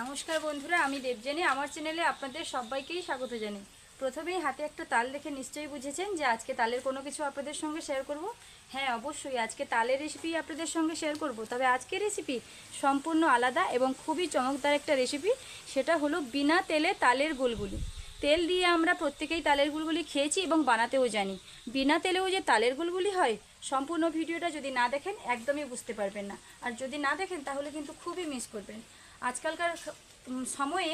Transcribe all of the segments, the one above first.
নমস্কার বন্ধুরা, আমি দেবজানি। আমার চ্যানেলে আপনাদের সবাইকেই স্বাগত জানাই। প্রথমেই হাতে একটা তাল দেখে নিশ্চয়ই বুঝেছেন যে আজকে তালের কোনো কিছু আপনাদের সঙ্গে শেয়ার করব। হ্যাঁ অবশ্যই আজকে তালের রেসিপি আপনাদের সঙ্গে শেয়ার করব। তবে আজকের রেসিপি সম্পূর্ণ আলাদা এবং খুবই চমকদার একটা রেসিপি সেটা হলো বিনা তেলে তালের গুলগুলি। তেল দিয়ে আমরা প্রত্যেকেই তালের গুলগুলি খেয়েছি এবং বানাতেও জানি। বিনা তেলেও যে তালের গুলগুলি হয়, সম্পূর্ণ ভিডিওটা যদি না দেখেন, একদমই বুঝতে পারবেন না। আর যদি না দেখেন, তাহলে কিন্তু খুবই মিস করবেন। আজকালকার সময়ে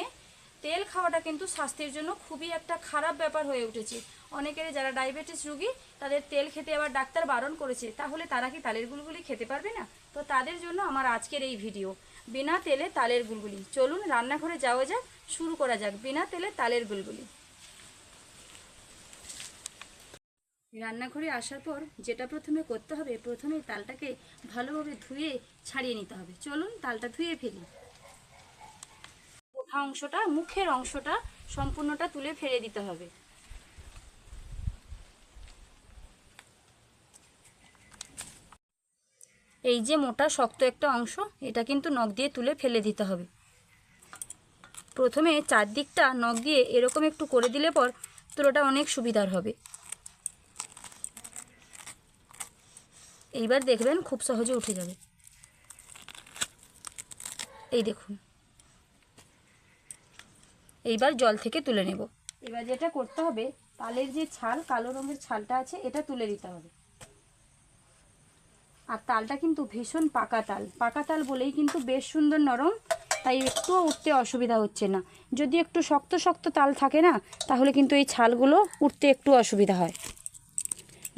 তেল খাওয়াটা কিন্তু স্বাস্থ্যের জন্য খুবই একটা খারাপ ব্যাপার হয়ে উঠেছে। অনেকের যারা ডায়াবেটিস রুগী, তাদের তেল খেতে আবার ডাক্তার বারণ করেছে। তাহলে তারা কি তালের গুলগুলি খেতে পারবে না? তো তাদের জন্য আমার আজকের এই ভিডিও। বিনা তেলে তালের গুলগুলি। চলুন রান্নাঘরে যাওয়া যাক, শুরু করা যাক। বিনা তেলে তালের গুলগুলি। রান্নাঘরে আসার পর যেটা প্রথমে করতে হবে, প্রথমে তালটাকে ভালোভাবে ধুয়ে ছাড়িয়ে নিতে হবে। চলুন তালটা ধুয়ে ফেলি। ওঠা অংশটা, মুখের অংশটা সম্পূর্ণটা তুলে ফেলে দিতে হবে। এই যে মোটা শক্ত একটা অংশ, এটা কিন্তু নখ দিয়ে তুলে ফেলে দিতে হবে। প্রথমে চারদিকটা নখ দিয়ে এরকম একটু করে দিলে পর তুলোটা অনেক সুবিধার হবে। এইবার দেখবেন খুব সহজে উঠে যাবে। এই দেখুন। এইবার জল থেকে তুলে নেব। এবার যেটা করতে হবে, তালের যে ছাল, কালো রঙের ছালটা আছে, এটা তুলে দিতে হবে। আর তালটা কিন্তু ভীষণ পাকা তাল। পাকা তাল বলেই কিন্তু বেশ সুন্দর নরম, তাই একটুও উঠতে অসুবিধা হচ্ছে না। যদি একটু শক্ত শক্ত তাল থাকে না, তাহলে কিন্তু এই ছালগুলো উঠতে একটু অসুবিধা হয়।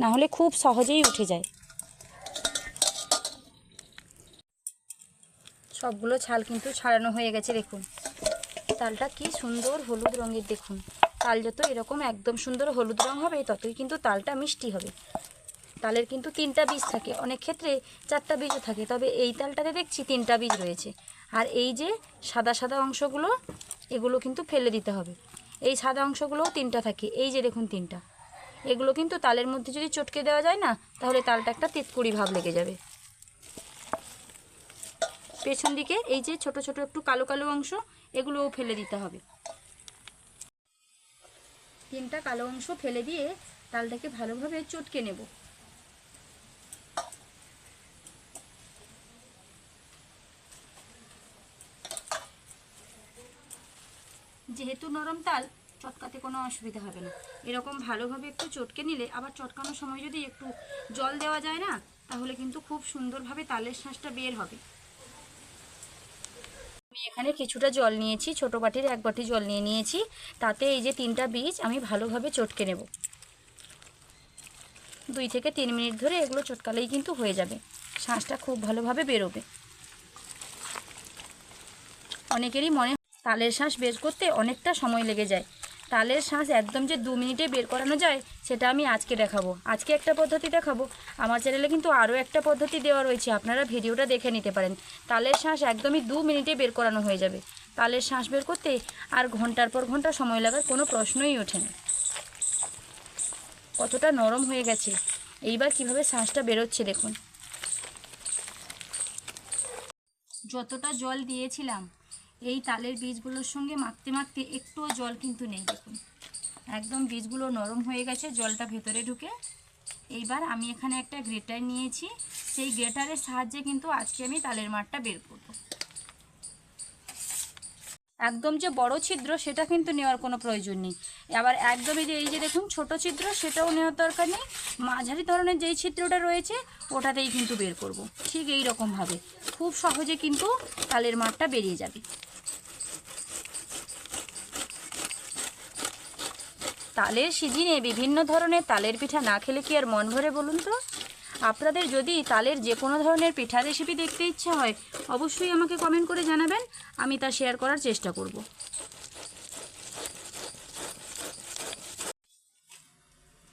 না হলে খুব সহজেই উঠে যায়। সবগুলো ছাল কিন্তু ছাড়ানো হয়ে গেছে, দেখুন। তালটা কি সুন্দর হলুদ রঙের দেখুন। তাল যত এরকম একদম সুন্দর হলুদ রঙ হবে, ততই কিন্তু তালটা মিষ্টি হবে। তালের কিন্তু তিনটা বীজ থাকে, অনেক ক্ষেত্রে চারটা বীজও থাকে, তবে এই তালটাতে দেখছি তিনটা বীজ রয়েছে। আর এই যে সাদা সাদা অংশগুলো, এগুলো কিন্তু ফেলে দিতে হবে। এই সাদা অংশগুলোও তিনটা থাকে, এই যে দেখুন তিনটা। এগুলো কিন্তু তালের মধ্যে যদি চটকে দেওয়া যায় না, তাহলে তালটা একটা তিতকুড়ি ভাব লেগে যাবে। পেছন দিকে এই যে ছোট ছোট একটু কালো কালো অংশ এগুলোও ফেলে দিতে হবে। তিনটা কালো অংশ ফেলে দিয়ে তালটাকে ভালোভাবে চটকে নেব। যেহেতু নরম তাল, চটকাতে কোনো অসুবিধা হবে না। এরকম ভালোভাবে একটু চটকে নিলে আবার চটকানোর সময় যদি একটু জল দেওয়া যায় না, তাহলে কিন্তু খুব সুন্দরভাবে তালের শ্বাসটা বের হবে। এখানে কিছুটা জল নিয়েছি, ছোট বাটির এক বাটি জল নিয়ে নিয়েছি। তাতে এই যে তিনটা বীজ, আমি ভালোভাবে চটকে নেব। দুই থেকে তিন মিনিট ধরে এগুলো চটকালেই কিন্তু হয়ে যাবে। শাঁসটা খুব ভালোভাবে বেরোবে। অনেকেরই মনে তালের শাঁস বের করতে অনেকটা সময় লেগে যায়। তালের শাঁস একদম যে দু মিনিটে বের করানো যায়, সেটা আমি আজকে দেখাবো। আজকে একটা পদ্ধতি দেখাবো। আমার চ্যানেলে কিন্তু আরও একটা পদ্ধতি দেওয়া রয়েছে, আপনারা ভিডিওটা দেখে নিতে পারেন। তালের শাঁস একদমই দু মিনিটে বের করানো হয়ে যাবে। তালের শাঁস বের করতে আর ঘণ্টার পর ঘণ্টা সময় লাগার কোনো প্রশ্নই ওঠে না। কতটা নরম হয়ে গেছে। এইবার কীভাবে শাঁসটা বেরোচ্ছে দেখুন। যতটা জল দিয়েছিলাম এই তালের বীজগুলোর সঙ্গে মাখতে মাখতে একটুও জল কিন্তু নেই, দেখুন। একদম বীজগুলো নরম হয়ে গেছে, জলটা ভেতরে ঢুকে। এইবার আমি এখানে একটা গ্রেটার নিয়েছি। সেই গ্রেটারের সাহায্যে কিন্তু আজকে আমি তালের মাঠটা বের করব। একদম যে বড় ছিদ্র, সেটা কিন্তু নেওয়ার কোনো প্রয়োজন নেই। আবার একদমই যে এই যে দেখুন, ছোট ছিদ্র, সেটাও নেওয়ার দরকার নেই। মাঝারি ধরনের যেই ছিদ্রটা রয়েছে, ওটাতেই কিন্তু বের করব। ঠিক এই রকমভাবে। খুব সহজে কিন্তু তালের মাঠটা বেরিয়ে যাবে। তালের সিজিনে বিভিন্ন ধরনের তালের পিঠা না খেলে কি আর মন ভরে বলুন তো? আপনাদের যদি তালের যে কোনো ধরনের পিঠা রেসিপি দেখতে ইচ্ছা হয়, অবশ্যই আমাকে কমেন্ট করে জানাবেন, আমি তা শেয়ার করার চেষ্টা করব।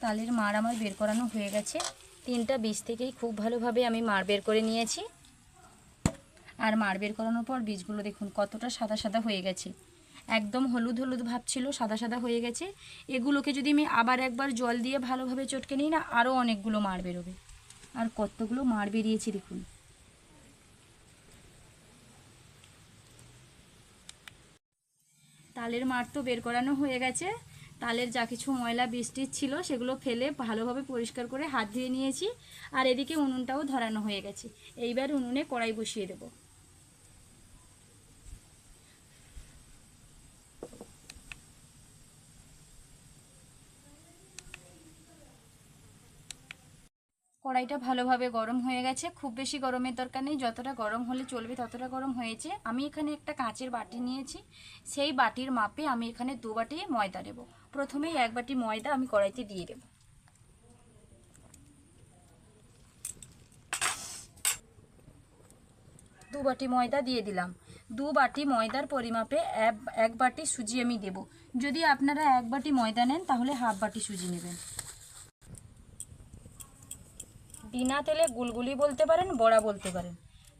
তালের মার আমার বের করানো হয়ে গেছে। তিনটা বীজ থেকেই খুব ভালোভাবে আমি মার বের করে নিয়েছি। আর মার বের করানোর পর বীজগুলো দেখুন কতটা সাদা সাদা হয়ে গেছে। একদম হলুদ হলুদ ভাব ছিল, সাদা সাদা হয়ে গেছে। এগুলোকে যদি আমি আবার একবার জল দিয়ে ভালোভাবে চটকে নিই না আরও অনেকগুলো মার বেরোবে। আর কতগুলো মার বেরিয়েছে দেখুন। তালের মার তো বের করানো হয়ে গেছে। তালের যা কিছু ময়লা বৃষ্টির ছিল, সেগুলো ফেলে ভালোভাবে পরিষ্কার করে হাত ধুয়ে নিয়েছি। আর এদিকে উনুনটাও ধরানো হয়ে গেছে। এইবার উনুনে কড়াই বসিয়ে দেবো। কড়াইটা ভালোভাবে গরম হয়ে গেছে। খুব বেশি গরমের দরকার নেই। যতটা গরম হলে চলবে ততটা গরম হয়েছে। আমি এখানে একটা কাঁচের বাটি নিয়েছি। সেই বাটির মাপে আমি এখানে দু বাটি ময়দা দেব প্রথমেই এক বাটি ময়দা আমি কড়াইতে দিয়ে দেব। দু বাটি ময়দা দিয়ে দিলাম। দু বাটি ময়দার পরিমাপে এক- এক বাটি সুজি আমি দেব। যদি আপনারা এক বাটি ময়দা নেন, তাহলে হাফ বাটি সুজি নেবেন। বিনা তেলে গুলগুলি বলতে পারেন, বড়া বলতে পারেন।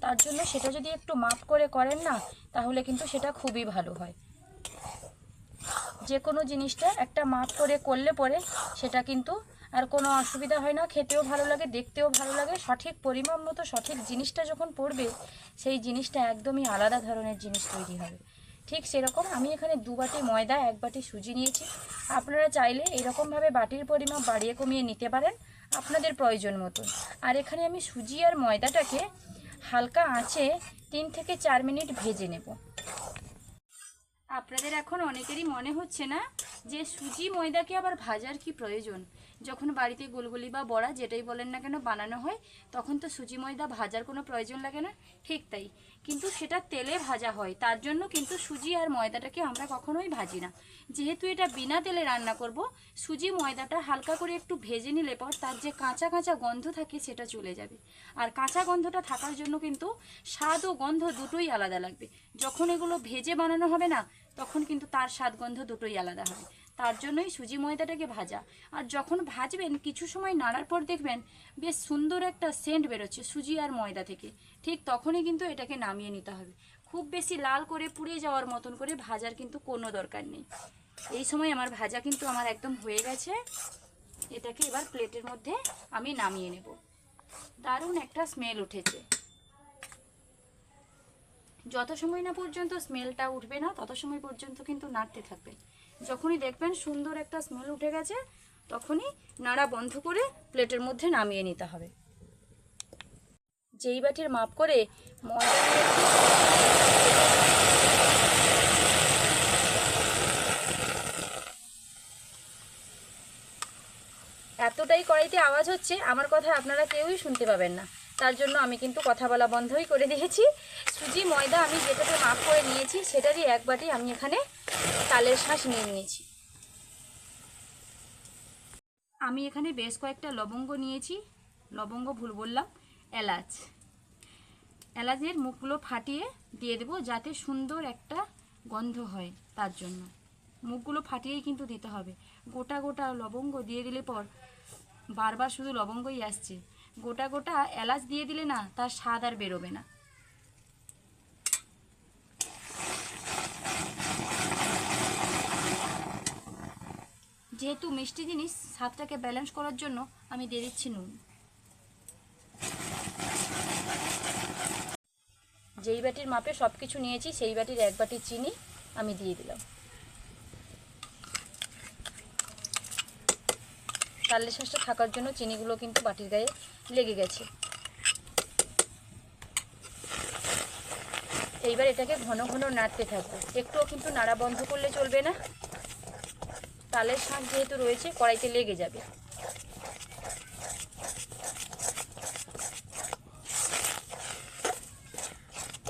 তার জন্য সেটা যদি একটু মাপ করে করেন না, তাহলে কিন্তু সেটা খুবই ভালো হয়। যে কোনো জিনিসটা একটা মাপ করে করলে পরে সেটা কিন্তু আর কোনো অসুবিধা হয় না, খেতেও ভালো লাগে, দেখতেও ভালো লাগে। সঠিক পরিমাণ মতো সঠিক জিনিসটা যখন পড়বে, সেই জিনিসটা একদমই আলাদা ধরনের জিনিস তৈরি হবে। ঠিক সেরকম আমি এখানে দু বাটি ময়দা, এক বাটি সুজি নিয়েছি। আপনারা চাইলে এরকমভাবে বাটির পরিমাপ বাড়িয়ে কমিয়ে নিতে পারেন। আপনাদের প্রয়োজন মতো আর এখানে আমি সুজি আর ময়দাটাকে হালকা আঁচে তিন থেকে চার মিনিট ভেজে নেব। আপনাদের এখন অনেকেরই মনে হচ্ছে না যে সুজি ময়দাকে আবার ভাজার কি প্রয়োজন? যখন বাড়িতে গুলগুলি বা বড়া যেটাই বলেন না কেন বানানো হয়, তখন তো সুজি ময়দা ভাজার কোনো প্রয়োজন লাগে না, ঠিক তাই। কিন্তু সেটা তেলে ভাজা হয়, তার জন্য কিন্তু সুজি আর ময়দাটাকে আমরা কখনোই ভাজি না। যেহেতু এটা বিনা তেলে রান্না করব, সুজি ময়দাটা হালকা করে একটু ভেজে নিলে পর তার যে কাঁচা কাঁচা গন্ধ থাকে সেটা চলে যাবে। আর কাঁচা গন্ধটা থাকার জন্য কিন্তু স্বাদ ও গন্ধ দুটোই আলাদা লাগবে। যখন এগুলো ভেজে বানানো হবে না তখন কিন্তু তার স্বাদ গন্ধ দুটোই আলাদা হবে। তার জন্যই সুজি ময়দাটাকে ভাজা। আর যখন ভাজবেন, কিছু সময় নাড়ার পর দেখবেন বেশ সুন্দর একটা সেন্ট বেরোচ্ছে সুজি আর ময়দা থেকে। ঠিক তখনই কিন্তু এটাকে নামিয়ে নিতে হবে। খুব বেশি লাল করে পুড়ে যাওয়ার মতন করে ভাজার কিন্তু কোনো দরকার নেই। এই সময় আমার ভাজা কিন্তু আমার একদম হয়ে গেছে। এটাকে এবার প্লেটের মধ্যে আমি নামিয়ে নেব। দারুণ একটা স্মেল উঠেছে। যত সময় না পর্যন্ত স্মেলটা উঠবে না, তত সময় পর্যন্ত কিন্তু নাড়তে থাকবেন যখনই দেখবেন সুন্দর একটা স্মেল উঠে গেছে, তখনই নাড়া বন্ধ করে প্লেটের মধ্যে নামিয়ে নিতে হবে। যেই বাটির মাপ করে এতটাই কড়াইতে আওয়াজ হচ্ছে, আমার কথা আপনারা কেউই শুনতে পাবেন না। তার জন্য আমি কিন্তু কথা বলা বন্ধই করে দিয়েছি। সুজি, ময়দা আমি যেটাতে মাপ করে নিয়েছি, সেটারই এক বাটি আমি এখানে তালের শাঁস নিয়ে নিয়েছি। আমি এখানে বেশ কয়েকটা লবঙ্গ নিয়েছি। লবঙ্গ ভুল বললাম, এলাচ। এলাচের মুখগুলো ফাটিয়ে দিয়ে দেবো যাতে সুন্দর একটা গন্ধ হয় তার জন্য। মুখগুলো ফাটিয়েই কিন্তু দিতে হবে। গোটা গোটা লবঙ্গ দিয়ে দিলে পর বারবার শুধু লবঙ্গই আসছে। গোটা গোটা এলাচ দিয়ে দিলে না তার স্বাদ আর বেরোবে না। যেহেতু মিষ্টি জিনিস স্বাদটাকে ব্যালেন্স করার জন্য আমি দিয়ে দিচ্ছি নুন। যেই বাটির মাপে সব কিছু নিয়েছি, সেই বাটির এক বাটি চিনি আমি দিয়ে দিলাম। তালের শ্বাসটা থাকার জন্য চিনিগুলো কিন্তু বাটির গায়ে লেগে গেছে। এইবার এটাকে ঘন ঘন নাড়তে থাকব। একটুও কিন্তু নাড়া বন্ধ করলে চলবে না। তালের শাঁস যেহেতু রয়েছে, কড়াইতে লেগে যাবে।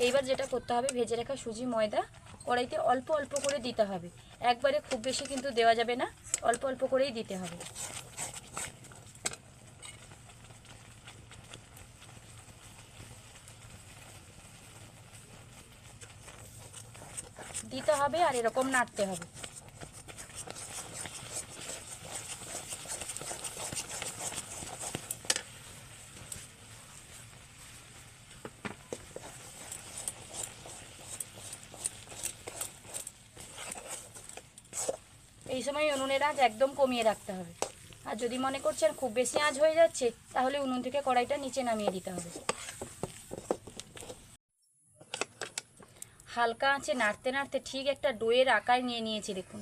এইবার যেটা করতে হবে, ভেজে রাখা সুজি, ময়দা কড়াইতে অল্প অল্প করে দিতে হবে। একবারে খুব বেশি কিন্তু দেওয়া যাবে না, অল্প অল্প করেই দিতে হবে দিতে হবে আর এরকম নাড়তে হবে। এই সময় উনুনের আঁচ একদম কমিয়ে রাখতে হবে। আর যদি মনে করছেন খুব বেশি আঁচ হয়ে যাচ্ছে, তাহলে উনুন থেকে কড়াইটা নিচে নামিয়ে দিতে হবে। হালকা আঁচে নাড়তে নাড়তে ঠিক একটা ডোয়ের আকার নিয়ে নিয়েছি, দেখুন।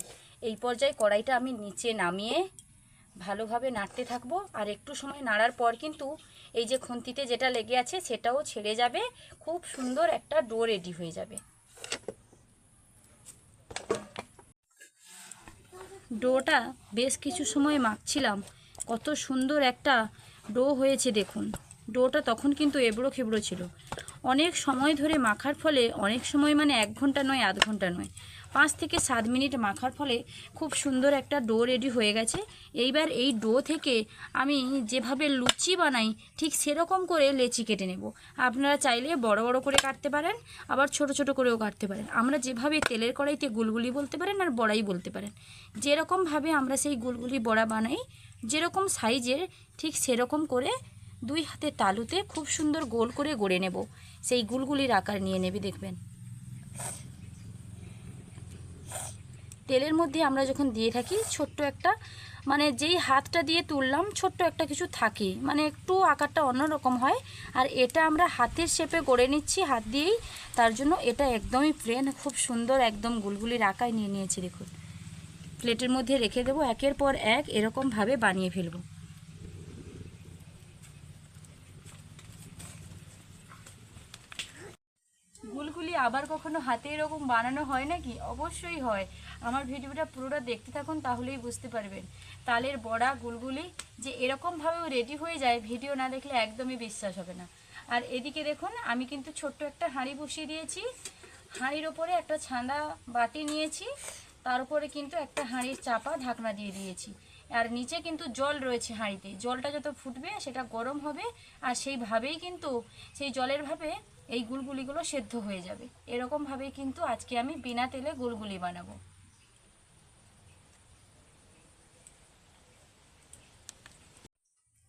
এই পর্যায়ে কড়াইটা আমি নিচে নামিয়ে ভালোভাবে নাড়তে থাকব। আর একটু সময় নাড়ার পর কিন্তু এই যে খুন্তিতে যেটা লেগে আছে সেটাও ছেড়ে যাবে, খুব সুন্দর একটা ডো রেডি হয়ে যাবে। ডোটা বেশ কিছু সময় মাখছিলাম, কত সুন্দর একটা ডো হয়েছে, দেখুন। ডোটা তখন কিন্তু এবড়ো খেবড়ো ছিল। অনেক সময় ধরে মাখার ফলে, অনেক সময় মানে এক ঘণ্টা নয়, আধ ঘণ্টা নয়। পাঁচ থেকে সাত মিনিট মাখার ফলে খুব সুন্দর একটা ডো রেডি হয়ে গেছে। এইবার এই ডো থেকে আমি যেভাবে লুচি বানাই, ঠিক সেরকম করে লেচি কেটে নেব। আপনারা চাইলে বড় বড় করে কাটতে পারেন, আবার ছোট ছোট করেও কাটতে পারেন। আমরা যেভাবে তেলের কড়াইতে গুলগুলি বলতে পারেন আর বড়াই বলতে পারেন। যেরকমভাবে আমরা সেই গুলগুলি বড়া বানাই, যেরকম সাইজের, ঠিক সেরকম করে দুই হাতে তালুতে খুব সুন্দর গোল করে গড়ে নেব। সেই গুলগুলির আকার নিয়ে নেবে, দেখবেন। তেলের মধ্যে আমরা যখন দিয়ে থাকি, ছোট্ট একটা মানে যেই হাতটা দিয়ে তুললাম, ছোট্ট একটা কিছু থাকে। মানে একটু আকারটা অন্যরকম হয়। আর এটা আমরা হাতের শেপে গড়ে নিচ্ছি, হাত দিয়েই। তার জন্য এটা একদমই প্লেন খুব সুন্দর একদম গুলগুলির আকায় নিয়ে নিয়েছি, দেখুন। প্লেটের মধ্যে রেখে দেবো, একের পর এক এরকমভাবে বানিয়ে ফেলব। গুলগুলি আবার কখনো হাতে এরকম বানানো হয় নাকি? অবশ্যই হয়। আমার ভিডিওটা পুরোটা দেখতে থাকুন, তাহলেই বুঝতে পারবেন। তালের বড়া, গুলগুলি যে এরকমভাবেও রেডি হয়ে যায়, ভিডিও না দেখলে একদমই বিশ্বাস হবে না। আর এদিকে দেখুন, আমি কিন্তু ছোট্ট একটা হাঁড়ি বসিয়ে দিয়েছি। হাঁড়ির ওপরে একটা ছাঁদা বাটি নিয়েছি। তার উপরে কিন্তু একটা হাঁড়ির চাপা ঢাকনা দিয়ে দিয়েছি। আর নিচে কিন্তু জল রয়েছে হাঁড়িতে। জলটা যত ফুটবে, সেটা গরম হবে। আর সেইভাবেই কিন্তু, সেই জলের ভাবে এই গুলগুলিগুলো সেদ্ধ হয়ে যাবে। এরকমভাবেই কিন্তু আজকে আমি বিনা তেলে গুলগুলি বানাবো।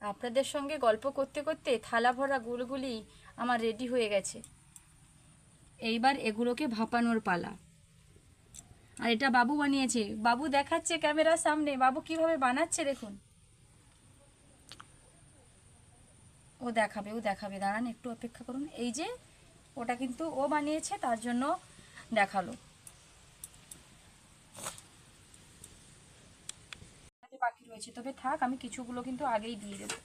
আপনাদের সঙ্গে গল্প করতে করতে থালা ভরা গুলগুলি আমার রেডি হয়ে গেছে। এইবার এগুলোকে ভাপানোর পালা। আর এটা বাবু বানিয়েছে। বাবু দেখাচ্ছে ক্যামেরার সামনে। বাবু কীভাবে বানাচ্ছে দেখুন। ও দেখাবে ও দেখাবে। দাঁড়ান, একটু অপেক্ষা করুন। এই যে, ওটা কিন্তু ও বানিয়েছে, তার জন্য দেখাল। বাকি রয়েছে। তবে থাক, আমি কিছুগুলো কিন্তু আগেই দিয়ে দেবো।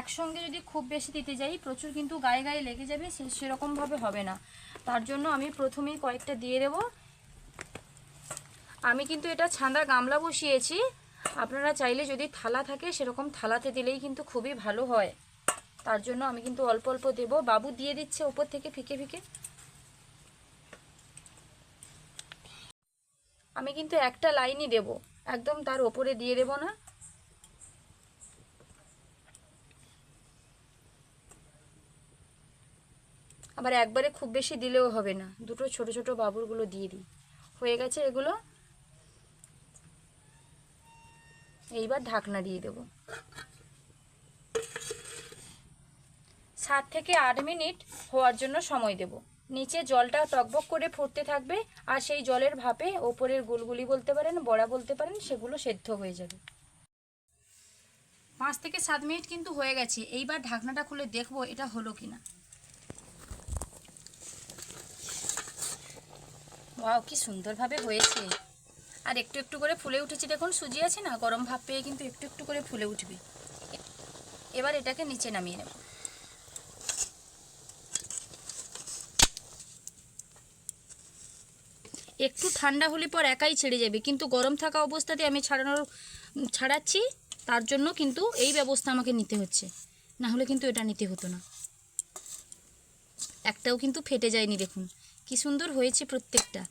একসঙ্গে যদি খুব বেশি দিতে যাই, প্রচুর কিন্তু গায়ে গায়ে লেগে যাবে, সে সেরকমভাবে হবে না। তার জন্য আমি প্রথমেই কয়েকটা দিয়ে দেব। আমি কিন্তু এটা ছাঁদা গামলা বসিয়েছি। আপনারা চাইলে যদি থালা থাকে সেরকম থালাতে দিলেই কিন্তু খুবই ভালো হয়। তার জন্য আমি কিন্তু অল্প অল্প দেব। বাবু দিয়ে দিচ্ছে ওপর থেকে ফিকে ফিকে। আমি কিন্তু একটা লাইনই দেব। একদম তার ওপরে দিয়ে দেব না। আবার একবারে খুব বেশি দিলেও হবে না। দুটো ছোট ছোট বাবুরগুলো দিয়ে দিই। হয়ে গেছে এগুলো। এইবার ঢাকনা দিয়ে দেব। সাত থেকে আট মিনিট হওয়ার জন্য সময় দেব। নিচে জলটা টকবক করে ফুটতে থাকবে আর সেই জলের ভাপে ওপরের গুলগুলি বলতে পারেন, বড়া বলতে পারেন, সেগুলো সেদ্ধ হয়ে যাবে। পাঁচ থেকে সাত মিনিট কিন্তু হয়ে গেছে। এইবার ঢাকনাটা খুলে দেখব এটা হলো কিনা। ওয়াও, কি সুন্দরভাবে হয়েছে। আর একটু একটু করে ফুলে উঠেছে। দেখুন, সুজি আছে না? গরম ভাব পেয়ে কিন্তু একটু একটু করে ফুলে উঠবে। এবার এটাকে নিচে নামিয়ে নেব। একটু ঠান্ডা হলে পর একাই ছেড়ে যাবে। কিন্তু গরম থাকা অবস্থাতে আমি ছাড়ানোর, ছাড়াচ্ছি, তার জন্য কিন্তু এই ব্যবস্থা আমাকে নিতে হচ্ছে। না হলে কিন্তু এটা নিতে হতো না। একটাও কিন্তু ফেটে যায়নি, দেখুন। কি সুন্দর হয়েছে প্রত্যেকটা।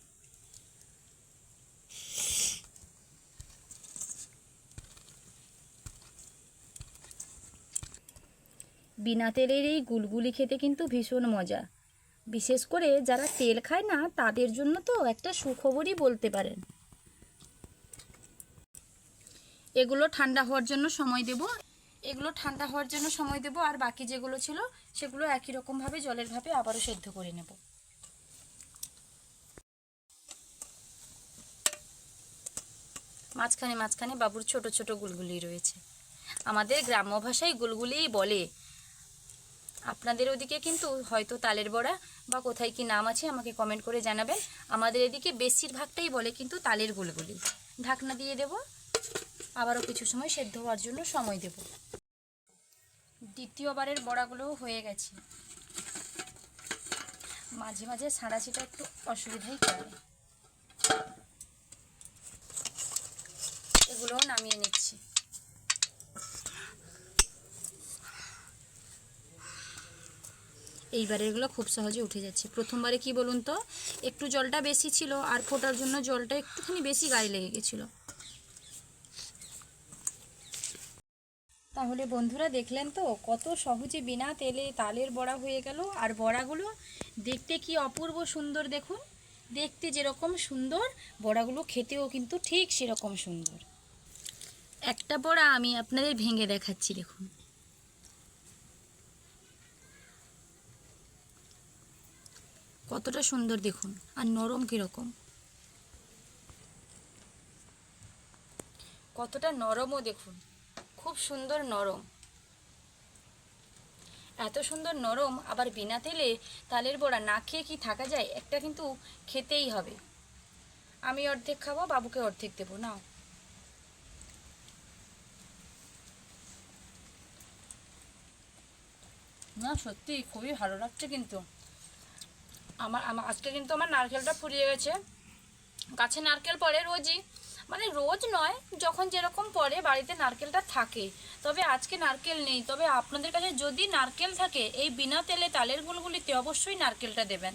বিনা তেলের এই গুলগুলি খেতে কিন্তু ভীষণ মজা। বিশেষ করে যারা তেল খায় না, তাদের জন্য তো একটা সুখবরই বলতে পারেন। এগুলো ঠান্ডা হওয়ার জন্য সময় দেব। এগুলো ঠান্ডা হওয়ার জন্য সময় দেব আর বাকি যেগুলো ছিল, সেগুলো একই রকমভাবে জলের ভাবে আবারও সেদ্ধ করে নেব। মাঝখানে মাঝখানে বাবুর ছোট ছোট গুলগুলি রয়েছে। আমাদের গ্রাম্য ভাষায় গুলগুলিই বলে আপনাদের ওদিকে কিন্তু হয়তো তালের বড়া বা কোথায় কি নাম আছে আমাকে কমেন্ট করে জানাবেন। আমাদের এদিকে বেশিরভাগটাই বলে কিন্তু তালের গুলগুলি। ঢাকনা দিয়ে দেব। আবারও কিছু সময় সেদ্ধ হওয়ার জন্য সময় দেব। দ্বিতীয়বারের বড়াগুলোও হয়ে গেছে। মাঝে মাঝে সাঁড়াশিটা একটু অসুবিধাই করে। এগুলোও নামিয়ে নিচ্ছি। এইবারে এগুলো খুব সহজে উঠে যাচ্ছে। প্রথমবারে কি বলুন তো, একটু জলটা বেশি ছিল আর ফোটার জন্য জলটা একটুখানি বেশি গায়ে লেগে গেছিল। তাহলে বন্ধুরা দেখলেন তো, কত সহজে বিনা তেলে তালের বড়া হয়ে গেল। আর বড়াগুলো দেখতে কি অপূর্ব সুন্দর দেখুন। দেখতে যেরকম সুন্দর, বড়াগুলো খেতেও কিন্তু ঠিক সেরকম সুন্দর। একটা বড়া আমি আপনাদের ভেঙে দেখাচ্ছি দেখুন। কতটা সুন্দর দেখুন, আর নরম কীরকম। কতটা নরমও দেখুন, খুব সুন্দর নরম। এত সুন্দর নরম, আবার বিনা তেলে তালের বড়া না খেয়ে কি থাকা যায়? একটা কিন্তু খেতেই হবে। আমি অর্ধেক খাব, বাবুকে অর্ধেক দেবো, নাও। না সত্যি খুবই ভালো লাগছে কিন্তু। আমার আমার, আজকে কিন্তু আমার নারকেলটা ফুরিয়ে গেছে। গাছে নারকেল পড়ে রোজই। মানে রোজ নয়, যখন যেরকম পড়ে বাড়িতে নারকেলটা থাকে। তবে আজকে নারকেল নেই। তবে আপনাদের কাছে যদি নারকেল থাকে, এই বিনা তেলে তালের গুলগুলিতে অবশ্যই নারকেলটা দেবেন।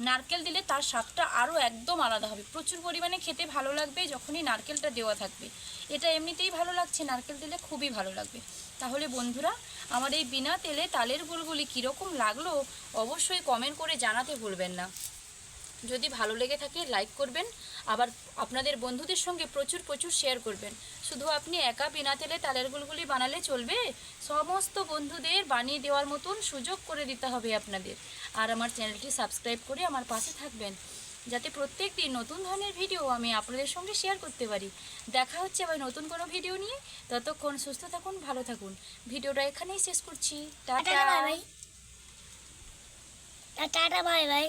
নারকেল দিলে তার স্বাদটা আরও একদম আলাদা হবে। প্রচুর পরিমাণে খেতে ভালো লাগবে যখনই নারকেলটা দেওয়া থাকবে। এটা এমনিতেই ভালো লাগছে। নারকেল দিলে খুবই ভালো লাগবে। তাহলে বন্ধুরা, আমার এই বিনা তেলে তালের গুলগুলি কীরকম লাগল অবশ্যই কমেন্ট করে জানাতে ভুলবেন না। যদি ভালো লেগে থাকে লাইক করবেন, আবার আপনাদের বন্ধুদের সঙ্গে প্রচুর প্রচুর শেয়ার করবেন। শুধু আপনি একা বিনা তেলে তালের গুলগুলি বানালে চলবে? সমস্ত বন্ধুদের বানিয়ে দেওয়ার মতন সুযোগ করে দিতে হবে আপনাদের। আর আমার চ্যানেলটি সাবস্ক্রাইব করে আমার পাশে থাকবেন। যাতে প্রত্যেক দিন নতুন ধরনের ভিডিও আমি আপনাদের সঙ্গে শেয়ার করতে পারি। দেখা হচ্ছে আবার নতুন কোনো ভিডিও নিয়ে। ততক্ষণ সুস্থ থাকুন, ভালো থাকুন। ভিডিওটা এখানেই শেষ করছি। টাটা। Tata bye bye